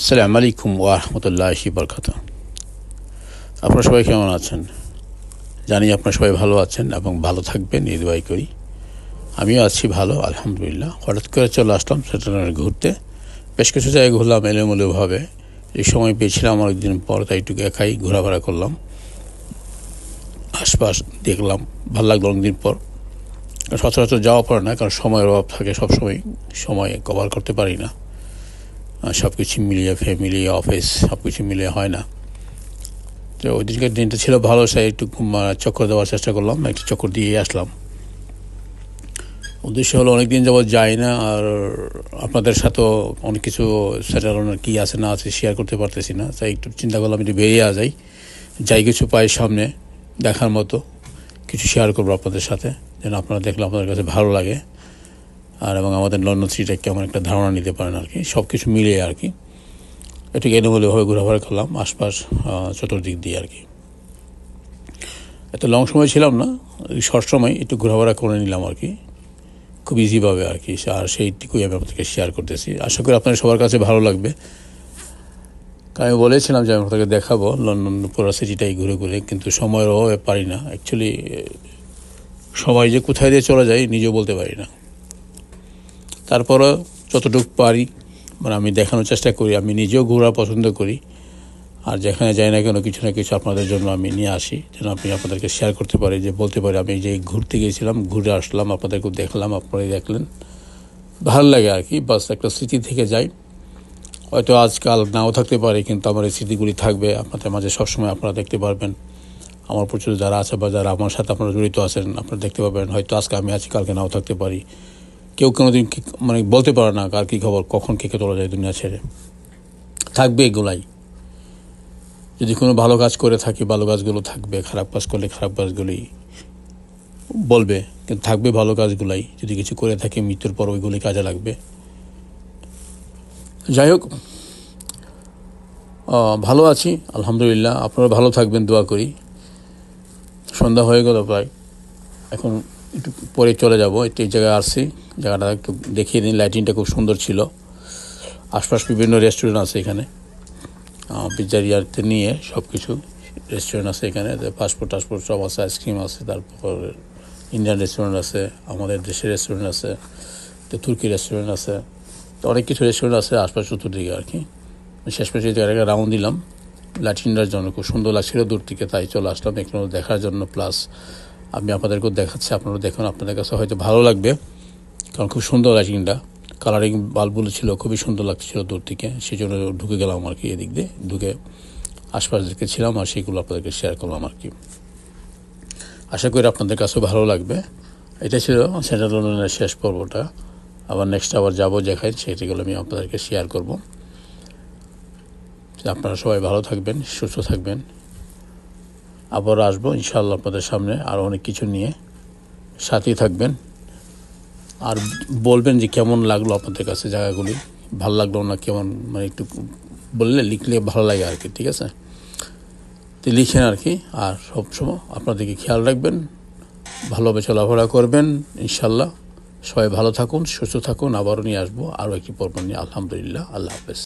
আসসালামু আলাইকুম ওয়ারহমতুল্লাহি বরকাত আপনারা সবাই কেমন আছেন? জানি আপনারা সবাই ভালো আছেন এবং ভালো থাকবেন দোয়াই করি। আমিও আছি ভালো, আলহামদুলিল্লাহ। হঠাৎ করে চলে আসলাম সেটা ঘুরতে। বেশ কিছু জায়গায় ঘুরলাম এলোমেলোভাবে। এই সময় পেয়েছিলাম অনেকদিন পর, তাই একটু একাই ঘোরাফেরা করলাম। আশপাশ দেখলাম, ভালো লাগল অনেকদিন পর। সচরাচর যাওয়া পড়ে না, কারণ সময়ের অভাব থাকে, সবসময় সময় কভার করতে পারি না। সব কিছু মিলিয়ে ফ্যামিলি অফিস সব কিছু মিলিয়ে হয় না। তো ওই দিনকার দিনটা ছিল ভালো, সে একটু চক্কর দেওয়ার চেষ্টা করলাম, একটু চক্কর দিয়ে আসলাম। উদ্দেশ্য হলো অনেক দিন যাবৎ যাই না, আর আপনাদের সাথেও অনেক কিছু সেটার কী আছে না আছে শেয়ার করতে পারতেছি না, তাই একটু চিন্তা করলাম একটু বেরিয়ে যাই। যাই কিছু পাই সামনে, দেখার মতো কিছু শেয়ার করব আপনাদের সাথে, যেন আপনারা দেখলে আপনাদের কাছে ভালো লাগে। আর এবং আমাদের লন্ডন সিটিটা কেমন একটা ধারণা নিতে পারেন আর কি। সব কিছু মিলিয়ে আর কি। একটু এলোমেলোভাবে ঘোরাফেরা করলাম, আশপাশ চতুর্দিক দিয়ে আর কি। এত লং সময় ছিলাম না শর্ট সময় একটু ঘোরাফেরা করে নিলাম আর কি। খুব ইজিভাবে আর কি, আর সেইটুকুই আমি আপনাদেরকে শেয়ার করতেছি। আশা করি আপনাদের সবার কাছে ভালো লাগবে। আমি বলেছিলাম যে আমি আপনাকে দেখাবো, লন্ডন পুরো সিটিটাই ঘুরে ঘুরে, কিন্তু সময়ের অভাবে পারি না। অ্যাকচুয়ালি সবাই যে কোথায় দিয়ে চলে যায়, নিজেও বলতে পারি না। তারপরও যতটুকু পারি মানে আমি দেখানোর চেষ্টা করি, আমি নিজেও ঘোরা পছন্দ করি। আর যেখানে যাই না কেন, কিছু না কিছু আপনাদের জন্য আমি নিয়ে আসি, যেন আপনি আপনাদেরকে শেয়ার করতে পারি, যে বলতে পারি, আমি যে ঘুরতে গিয়েছিলাম, ঘুরে আসলাম আপনাদেরকে দেখলাম, আপনারাই দেখলেন। ভালো লাগে আর কি, বাস একটা স্মৃতি থেকে যাই হয়তো আজকাল নাও থাকতে পারে, কিন্তু আমার এই স্মৃতিগুলি থাকবে, আপনাদের মাঝে সবসময় আপনারা দেখতে পারবেন। আমার প্রচুর যারা আছে বা যারা আমার সাথে আপনারা জড়িত আছেন, আপনারা দেখতে পাবেন, হয়তো আজকে আমি আছি, কালকে নাও থাকতে পারি। কেউ কোনো দিন মানে বলতে পারে না কার কী খবর, কখন কে কে তোলা যায় দুনিয়া ছেড়ে। থাকবে এগুলাই। যদি কোনো ভালো কাজ করে থাকি, ভালো কাজগুলো থাকবে, খারাপ কাজ করলে খারাপ কাজগুলি বলবে, কিন্তু থাকবে ভালো কাজগুলাই। যদি কিছু করে থাকি, মৃত্যুর পর ওইগুলি কাজে লাগবে। যাই হোক ভালো আছি, আলহামদুলিল্লাহ। আপনারা ভালো থাকবেন, দোয়া করি। সন্ধ্যা হয়ে গেল প্রায়। এখন একটু পরে চলে যাব এই জায়গায় আসছি। জায়গাটা একটু দেখিয়ে দিন লাইটিংটা খুব সুন্দর ছিল। আশপাশ বিভিন্ন রেস্টুরেন্ট আছে এখানে। পিজ্জারিয়াতে নিয়ে সব কিছু রেস্টুরেন্ট আছে এখানে। পাসপোর্ট টাসপোর্ট সব আছে আইসক্রিম আছে, তারপর ইন্ডিয়ান রেস্টুরেন্ট আছে, আমাদের দেশের রেস্টুরেন্ট আছে, তো তুর্কি রেস্টুরেন্ট আছে। তো অনেক কিছু রেস্টুরেন্ট আছে আশপাশ চতুর্দিকে আর কি। শেষ পেশে এই জায়গাটাকে রাউন্ড দিলাম। লাইটিংটার জন্য খুব সুন্দর লাগছিল, দূর থেকে তাই চলে আসলাম। এখানে দেখার জন্য প্লাস আমি আপনাদেরকেও দেখাচ্ছি, আপনারা দেখুন, আপনাদের কাছে হয়তো ভালো লাগবে। কারণ খুব সুন্দর লাইটিংটা কালারিং বাল্বগুলো ছিল, খুবই সুন্দর লাগছিল দূর থেকে। সেই জন্য ঢুকে গেলাম আর কি এদিক দিয়ে। ঢুকে আশপাশ দিকে ছিলাম আর সেইগুলো আপনাদেরকে শেয়ার করলাম আর কি। আশা করি আপনাদের কাছেও ভালো লাগবে। এটা ছিল সেন্ট্রাল লন্ডনের শেষ পর্বটা। আবার নেক্সট আবার যাব যেখানে সেটিগুলো আমি আপনাদেরকে শেয়ার করব। আপনারা সবাই ভালো থাকবেন, সুস্থ থাকবেন। আবার আসব ইনশাল্লাহ আপনাদের সামনে আরও অনেক কিছু নিয়ে। সাথেই থাকবেন। আর বলবেন যে কেমন লাগল আপনাদের কাছে জায়গাগুলি? ভালো লাগল না কেমন? মানে একটু বললে, লিখলে ভালো লাগে আর কি, ঠিক আছে? তো লিখেন আর কি, আর সবসময় আপনাদেরকে খেয়াল রাখবেন, ভালোভাবে চলাফেরা করবেন ইনশাল্লাহ সবাই ভালো থাকুন, সুস্থ থাকুন, আবারও নিয়ে আসব আরও একটি পর্ব নিয়ে। আলহামদুলিল্লাহ, আল্লাহ হাফেজ।